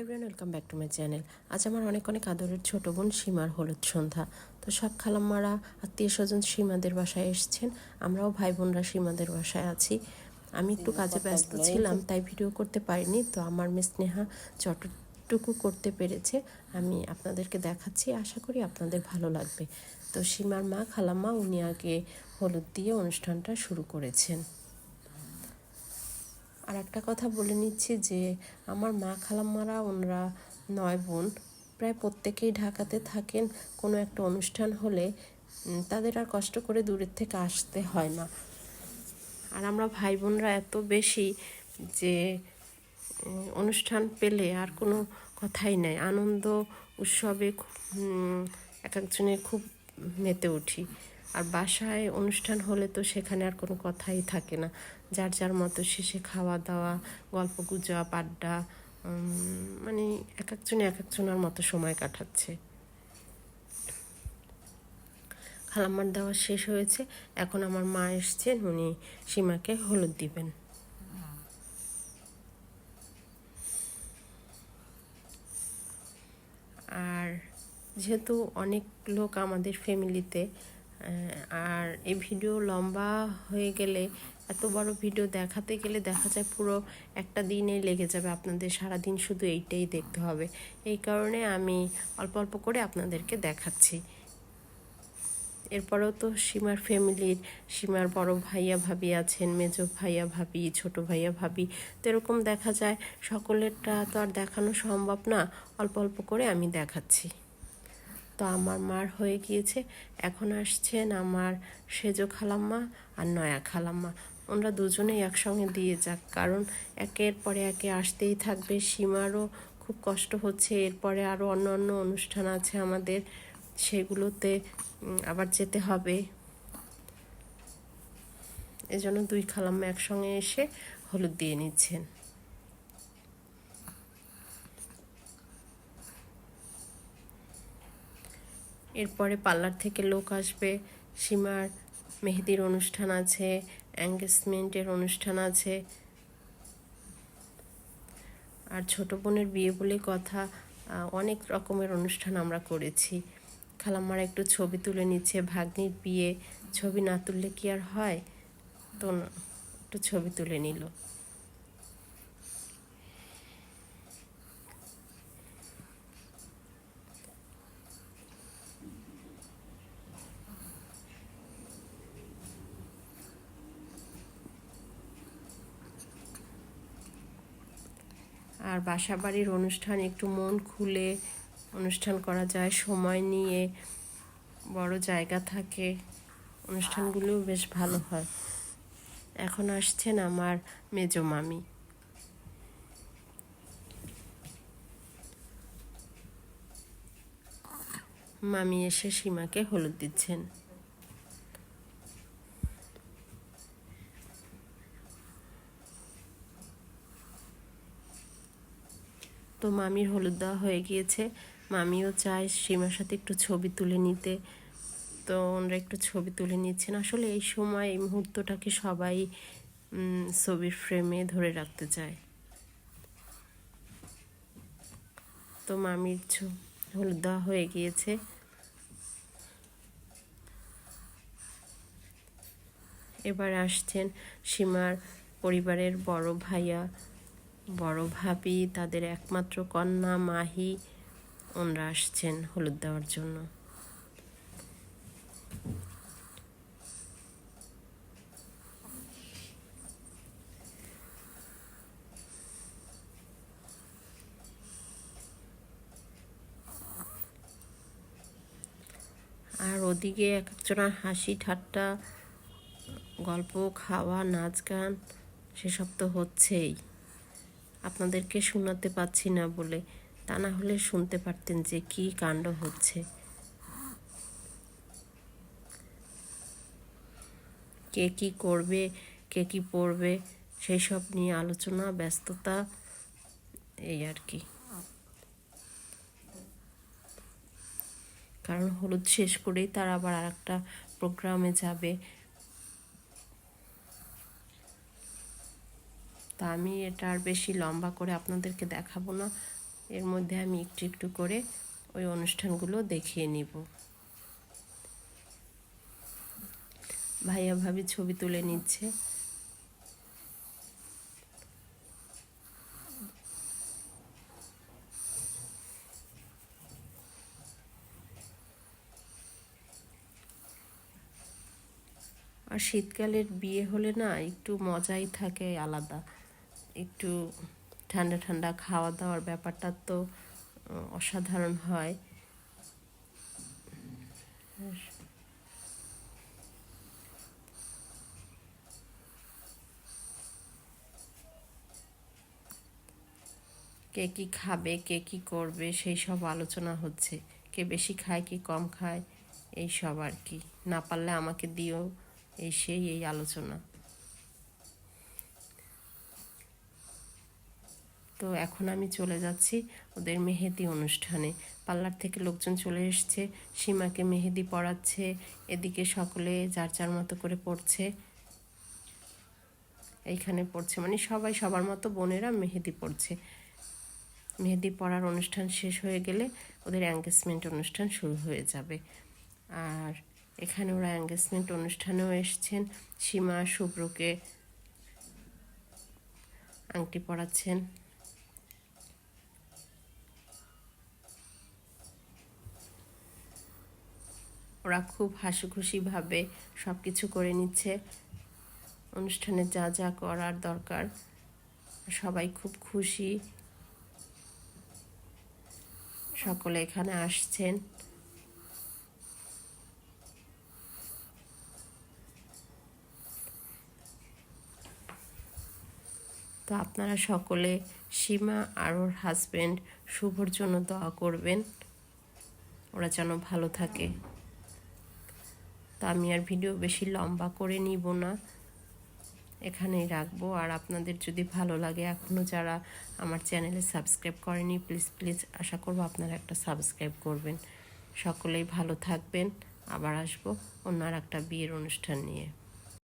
Everyone welcome back to my channel আজ আমার অনেক অনেক আদরের ছোট বোন সীমার হলুদ সন্ধ্যা। তো সব খালাম্মারা আত্মীয় স্বজন সীমাদের বাসায় এসেছেন। আমরাও ভাই বোনরা সীমাদের বাসায় আছি। আমি একটু কাজে ব্যস্ত ছিলাম তাই ভিডিও করতে পারিনি। তো আমার মেয়ে স্নেহা যতটুকু করতে পেরেছে। আমি আপনাদেরকে দেখাচ্ছি আশা করি আপনাদের ভালো লাগবে। তো সীমার মা খালাম্মা উনি আগে হলুদ দিয়ে অনুষ্ঠানটা শুরু করেছেন। আর একটা কথা বলে নিচ্ছি যে, আমার মা খালাম্মারা ওনারা নয় বোন, প্রায় প্রত্যেকেই ঢাকাতে থাকেন। কোনো একটা অনুষ্ঠান হলে তাদের আর কষ্ট করে দূরের থেকে আসতে হয় না। আর আমরা ভাই বোনরা এত বেশি যে অনুষ্ঠান পেলে আর কোনো কথাই নাই। আনন্দ উৎসবে এক একজনের খুব মেতে উঠি। আর বাসায় অনুষ্ঠান হলে তো সেখানে আর কোনো কথাই থাকে না। যার যার মতো শেষে খাওয়া দাওয়া গল্প গুজব আড্ডা মানে এক একজনে এক একজনের মতো সময় কাটাচ্ছে। খালাম্মার দেওয়া শেষ হয়েছে। এখন আমার মা এসছেন, উনি সীমাকে হলুদ দিবেন। আর যেহেতু অনেক লোক আমাদের ফ্যামিলিতে আর এই ভিডিও লম্বা হয়ে গেলে এত বড় ভিডিও দেখাতে গেলে দেখা যায় পুরো একটা দিনে লেগে যাবে। আপনাদের সারা দিন শুধু এইটাই দেখতে হবে। এই কারণে আমি অল্প অল্প করে আপনাদেরকে দেখাচ্ছি। এরপরেও তো সীমার ফ্যামিলির সীমার বড় ভাইয়া ভাবি আছেন, মেজো ভাইয়া ভাবি, ছোট ভাইয়া ভাবি, তো এরকম দেখা যায়। সকলেরটা তো আর দেখানো সম্ভব না। অল্প অল্প করে আমি দেখাচ্ছি। তো আমার মার হয়ে গিয়েছে। এখন আসছেন আমার সেজো খালাম্মা আর নয়া খালাম্মা। ওনারা দুজনেই একসঙ্গে দিয়ে যাক, কারণ একের পরে একে আসতেই থাকবে। সীমারও খুব কষ্ট হচ্ছে, এরপরে আরও অন্য অন্য অনুষ্ঠান আছে আমাদের, সেগুলোতে আবার যেতে হবে। এজন্য দুই খালাম্মা একসঙ্গে এসে হলুদ দিয়ে নিচ্ছেন। এরপরে পার্লার থেকে লোক আসবে, সীমার মেহেদির অনুষ্ঠান আছে এঙ্গেজমেন্টের অনুষ্ঠান আছে। আর ছোট বোনের বিয়ে বলে কথা অনেক রকমের অনুষ্ঠান আমরা করেছি। খালাম্মারা একটু ছবি তুলে নিচ্ছে, ভাগ্নির বিয়ে। ছবি না তুললে কি আর হয়? তো একটু ছবি তুলে নিল। আর বাসা বাড়ির অনুষ্ঠান, একটু মন খুলে অনুষ্ঠান করা যায়, সময় নিয়ে বড় জায়গা থাকে, অনুষ্ঠানগুলোও বেশ ভালো হয়। এখন আসছেন আমার মেজো মামি। মামি এসে সীমাকে হলুদ দিচ্ছেন। তো মামির হলুদ দেওয়া হয়ে গিয়েছে। মামিও চায় সীমার সাথে একটু ছবি তুলে নিতে। তো ওনারা একটু ছবি তুলে নিচ্ছেন। আসলে এই সময়, এই মুহূর্তটাকে সবাই ছবির ফ্রেমে ধরে রাখতে চায়। তো মামির হলুদ দেওয়া হয়ে গিয়েছে। এবার আসছেন সীমার পরিবারের বড় ভাইয়া বড় ভাবি, তাদের একমাত্র কন্যা মাহি, ওনরা আসছেন হলুদ দেওয়ার জন্য। আর ওদিকে এক একজনের হাসি ঠাট্টা, গল্প, খাওয়া, নাচ গান, সেসব তো হচ্ছেই। আপনাদেরকে শোনাতে পাচ্ছি না বলে। তা না হলে শুনতে পারতেন যে কি কাণ্ড হচ্ছে। কে কি করবে, কে কি পড়বে সেই সব নিয়ে আলোচনা, ব্যস্ততা, এই আর কি। কারণ হলুদ শেষ করেই তারা আবার আর একটা প্রোগ্রামে যাবে। তা আমি এটা আর বেশি লম্বা করে আপনাদেরকে দেখাবো না। এর মধ্যে আমি একটু একটু করে ওই অনুষ্ঠানগুলো দেখিয়ে নিব। ভাইয়া ভাবি ছবি তুলে নিচ্ছে। আর শীতকালের বিয়ে হলে না একটু মজাই থাকে আলাদা। একটু ঠান্ডা ঠান্ডা খাওয়া দাওয়ার ব্যাপারটা তো অসাধারণ হয়। কে কী খাবে, কে কী করবে, সেই সব আলোচনা হচ্ছে। কে বেশি খায়, কে কম খায়, এই সব আর কি। না পারলে আমাকে দিও এই সেই এই আলোচনা। তো এখন আমি চলে যাচ্ছি ওদের মেহেদি অনুষ্ঠানে। পার্লার থেকে লোকজন চলে এসছে, সীমাকে মেহেদি পড়াচ্ছে এদিকে সকলে যার যার মতো করে পড়ছে এইখানে পড়ছে মানে সবাই সবার মতো বোনেরা মেহেদি পড়ছে মেহেদি পড়ার অনুষ্ঠান শেষ হয়ে গেলে ওদের অ্যাঙ্গেজমেন্ট অনুষ্ঠান শুরু হয়ে যাবে। আর এখানে ওরা অ্যাঙ্গেজমেন্ট অনুষ্ঠানেও এসছেন, সীমা, শুভ্রকে আংটি পড়াচ্ছেন ওরা খুব হাসিখুশিভাবে সব কিছু করে নিচ্ছে। অনুষ্ঠানে যা যা করার দরকার, সবাই খুব খুশি। সকলে এখানে আসছেন। তো আপনারা সকলে সীমা আর ওর হাজব্যান্ড শুভর জন্য দোয়া করবেন। ওরা যেন ভালো থাকে। তো আমি আর ভিডিও বেশি লম্বা করে নিব না। এখানেই রাখব। আর আপনাদের যদি ভালো লাগে এখনও যারা আমার চ্যানেলে সাবস্ক্রাইব করেনি, প্লিজ প্লিজ আশা করব আপনারা একটা সাবস্ক্রাইব করবেন। সকলেই ভালো থাকবেন। আবার আসব অন্য আর একটা বিয়ের অনুষ্ঠান নিয়ে।